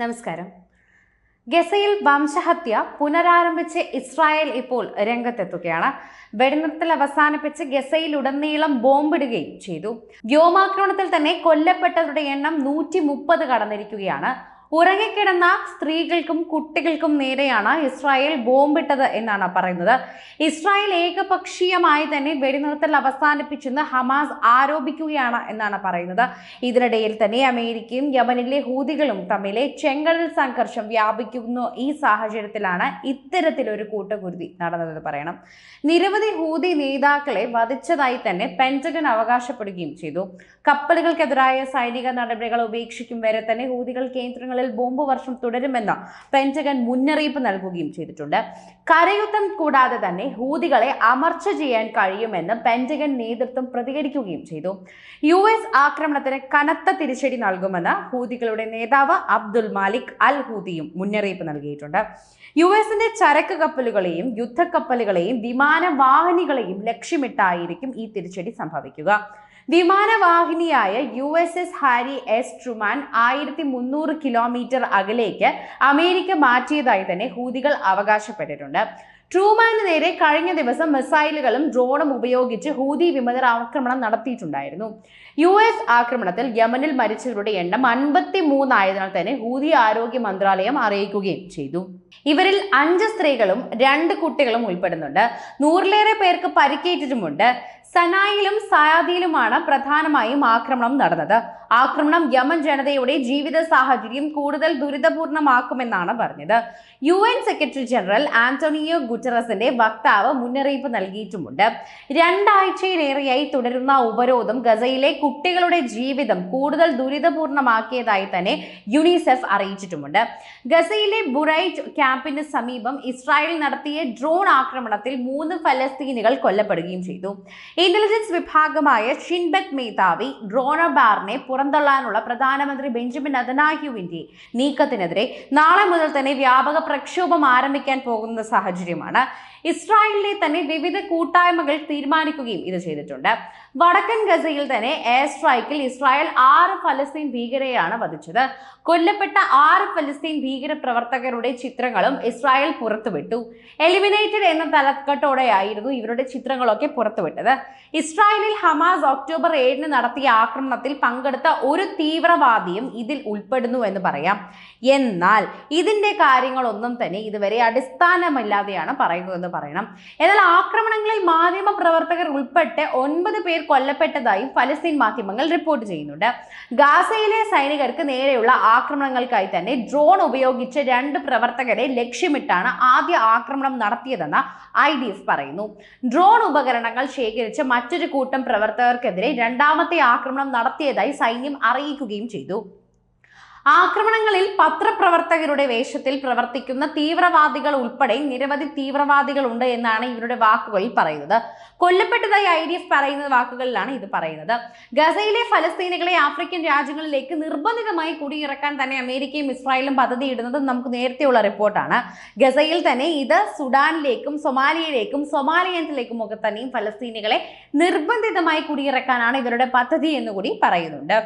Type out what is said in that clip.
നമസ്കാരം. ഗസയിൽ വംശഹത്യ പുനരാരംഭിച്ച് ഇസ്രായേൽ ഇപ്പോൾ രംഗത്തെത്തുകയാണ്. വെടിനിർത്തൽ അവസാനിപ്പിച്ച് ഗസയിലുടനീളം ബോംബിടുകയും ചെയ്തു. വ്യോമാക്രമണത്തിൽ തന്നെ കൊല്ലപ്പെട്ടവരുടെ എണ്ണം നൂറ്റി മുപ്പത് കടന്നിരിക്കുകയാണ്. ഉറങ്ങിക്കിടന്ന സ്ത്രീകൾക്കും കുട്ടികൾക്കും നേരെയാണ് ഇസ്രായേൽ ബോംബിട്ടത് എന്നാണ് പറയുന്നത്. ഇസ്രായേൽ ഏകപക്ഷീയമായി തന്നെ വെടിനിർത്തൽ അവസാനിപ്പിച്ചെന്ന് ഹമാസ് ആരോപിക്കുകയാണ് എന്നാണ് പറയുന്നത്. ഇതിനിടയിൽ തന്നെ അമേരിക്കയും യമനിലെ ഹൂതികളും തമ്മിലെ ചെങ്കടൽ സംഘർഷം വ്യാപിക്കുന്നു. ഈ സാഹചര്യത്തിലാണ് ഇത്തരത്തിലൊരു കൂട്ടുകുരുതി നടന്നതെന്ന് പറയണം. നിരവധി ഹൂതി നേതാക്കളെ വധിച്ചതായി തന്നെ പെന്റഗൺ അവകാശപ്പെടുകയും ചെയ്തു. കപ്പലുകൾക്കെതിരായ സൈനിക നടപടികൾ ഉപേക്ഷിക്കും വരെ തന്നെ ഹൂതികൾ കേന്ദ്രങ്ങളിൽ ബോംബ് വർഷം തുടരുമെന്ന് പെന്റഗൺ മുന്നറിയിപ്പ് നൽകുകയും ചെയ്തിട്ടുണ്ട്. കരയുദ്ധം കൂടാതെ തന്നെ ഹൂതികളെ അമർച്ച ചെയ്യാൻ കഴിയുമെന്ന് പെന്റഗൺ നേതൃത്വം പ്രതികരിക്കുകയും ചെയ്തു. യു എസ് ആക്രമണത്തിന് കനത്ത തിരിച്ചടി നൽകുമെന്ന് ഹൂതികളുടെ നേതാവ് അബ്ദുൽ മാലിക് അൽ ഹൂതിയും മുന്നറിയിപ്പ് നൽകിയിട്ടുണ്ട്. യു എസിന്റെ ചരക്ക് കപ്പലുകളെയും യുദ്ധക്കപ്പലുകളെയും വിമാന വാഹനികളെയും ലക്ഷ്യമിട്ടായിരിക്കും ഈ തിരിച്ചടി സംഭവിക്കുക. വിമാനവാഹിനിയായ U S S Harry S Truman ആയിരത്തി മുന്നൂറ് കിലോമീറ്റർ അകലേക്ക് അമേരിക്ക മാറ്റിയതായി തന്നെ ഹൂതികൾ അവകാശപ്പെട്ടിട്ടുണ്ട്. ട്രൂമാന് നേരെ കഴിഞ്ഞ ദിവസം മിസൈലുകളും ഡ്രോണും ഉപയോഗിച്ച് ഹൂതി വിമതർ ആക്രമണം നടത്തിയിട്ടുണ്ടായിരുന്നു. യു എസ് ആക്രമണത്തിൽ യമനിൽ മരിച്ചവരുടെ എണ്ണം അൻപത്തി മൂന്നായതിനാൽ തന്നെ ഹൂതി ആരോഗ്യ മന്ത്രാലയം അറിയിക്കുകയും ചെയ്തു. ഇവരിൽ അഞ്ച് സ്ത്രീകളും രണ്ട് കുട്ടികളും ഉൾപ്പെടുന്നുണ്ട്. നൂറിലേറെ പേർക്ക് പരിക്കേറ്റിട്ടുമുണ്ട്. സനായിലും സയാദിയിലുമാണ് പ്രധാനമായും ആക്രമണം നടന്നത്. ആക്രമണം യമൻ ജനതയുടെ ജീവിത സാഹചര്യം കൂടുതൽ ദുരിതപൂർണമാക്കുമെന്നാണ് പറഞ്ഞത്. യു സെക്രട്ടറി ജനറൽ ആന്റോണിയോ ഗുറ്ററസിന്റെ വക്താവ് മുന്നറിയിപ്പ് നൽകിയിട്ടുമുണ്ട്. രണ്ടാഴ്ചയിലേറെയായി തുടരുന്ന ഉപരോധം ഗസയിലെ കുട്ടികളുടെ ജീവിതം കൂടുതൽ ദുരിതപൂർണമാക്കിയതായി തന്നെ യുണിസെഫ് അറിയിച്ചിട്ടുമുണ്ട്. ഗസയിലെ ബുറൈറ്റ് ക്യാമ്പിന് സമീപം ഇസ്രായേൽ നടത്തിയ ഡ്രോൺ ആക്രമണത്തിൽ മൂന്ന് ഫലസ്തീനികൾ കൊല്ലപ്പെടുകയും ചെയ്തു. ഇന്റലിജൻസ് വിഭാഗമായ ഷിൻബെക് മേധാവി ഡ്രോണബാറിനെ പുറന്തള്ളാനുള്ള പ്രധാനമന്ത്രി ബെഞ്ചമിൻ നദനാഹ്യുവിന്റെ നീക്കത്തിനെതിരെ നാളെ മുതൽ തന്നെ വ്യാപക പ്രക്ഷോഭം ആരംഭിക്കാൻ പോകുന്ന സാഹചര്യമാണ്. ഇസ്രായേലിലെ തന്നെ വിവിധ കൂട്ടായ്മകൾ തീരുമാനിക്കുകയും ഇത് ചെയ്തിട്ടുണ്ട്. വടക്കൻ ഗസയിൽ തന്നെ എയർ സ്ട്രൈക്കിൽ ഇസ്രായേൽ ആറ് ഫലസ്തീൻ ഭീകരരെയാണ് വധിച്ചത്. കൊല്ലപ്പെട്ട ആറ് ഫലസ്തീൻ ഭീകര പ്രവർത്തകരുടെ ചിത്രങ്ങളും ഇസ്രായേൽ പുറത്തുവിട്ടു. എലിമിനേറ്റഡ് എന്ന തലക്കെട്ടോടെയായിരുന്നു ഇവരുടെ ചിത്രങ്ങളൊക്കെ പുറത്തുവിട്ടത്. ഇസ്രായേലിൽ ഹമാസ് ഒക്ടോബർ ഏഴിന് നടത്തിയ ആക്രമണത്തിൽ പങ്കെടുത്ത ഒരു തീവ്രവാദിയും ഇതിൽ ഉൾപ്പെടുന്നു എന്ന് പറയാം. എന്നാൽ ഇതിന്റെ കാര്യങ്ങളൊന്നും തന്നെ ഇതുവരെ അടിസ്ഥാനമില്ലാതെയാണ് പറയുന്നതെന്ന് പറയണം. എന്നാൽ ആക്രമണങ്ങളിൽ മാധ്യമ പ്രവർത്തകർ ഉൾപ്പെട്ട് ഒൻപത് പേർ കൊല്ലപ്പെട്ടതായും ഫലസ്തീൻ മാധ്യമങ്ങൾ റിപ്പോർട്ട് ചെയ്യുന്നുണ്ട്. ഗാസയിലെ സൈനികർക്ക് നേരെയുള്ള ആക്രമണങ്ങൾക്കായി തന്നെ ഡ്രോൺ ഉപയോഗിച്ച് രണ്ട് പ്രവർത്തകരെ ലക്ഷ്യമിട്ടാണ് ആദ്യ ആക്രമണം നടത്തിയതെന്ന് ഐ ഡി എഫ് പറയുന്നു. ഡ്രോൺ ഉപകരണങ്ങൾ ശേഖരിച്ച് മറ്റൊരു കൂട്ടം പ്രവർത്തകർക്കെതിരെ രണ്ടാമത്തെ ആക്രമണം നടത്തിയതായി സൈന്യം അറിയിക്കുകയും ചെയ്തു. ആക്രമണങ്ങളിൽ പത്രപ്രവർത്തകരുടെ വേഷത്തിൽ പ്രവർത്തിക്കുന്ന തീവ്രവാദികൾ ഉൾപ്പെടെ നിരവധി തീവ്രവാദികൾ ഉണ്ട് എന്നാണ് ഇവരുടെ വാക്കുകളിൽ പറയുന്നത്. കൊല്ലപ്പെട്ടതായി ഐ ഡി എഫ് പറയുന്ന വാക്കുകളിലാണ് ഇത് പറയുന്നത്. ഗസയിലെ ഫലസ്തീനുകളെ ആഫ്രിക്കൻ രാജ്യങ്ങളിലേക്ക് നിർബന്ധിതമായി കുടിയിറക്കാൻ തന്നെ അമേരിക്കയും ഇസ്രായേലും പദ്ധതിയിടുന്നത് നമുക്ക് നേരത്തെയുള്ള റിപ്പോർട്ടാണ്. ഗസയിൽ തന്നെ ഇത് സുഡാനിലേക്കും സൊമാലിയയിലേക്കും സൊമാലിയത്തിലേക്കും ഒക്കെ തന്നെയും ഫലസ്തീനികളെ നിർബന്ധിതമായി കുടിയിറക്കാനാണ് ഇവരുടെ പദ്ധതി എന്നുകൂടി പറയുന്നുണ്ട്.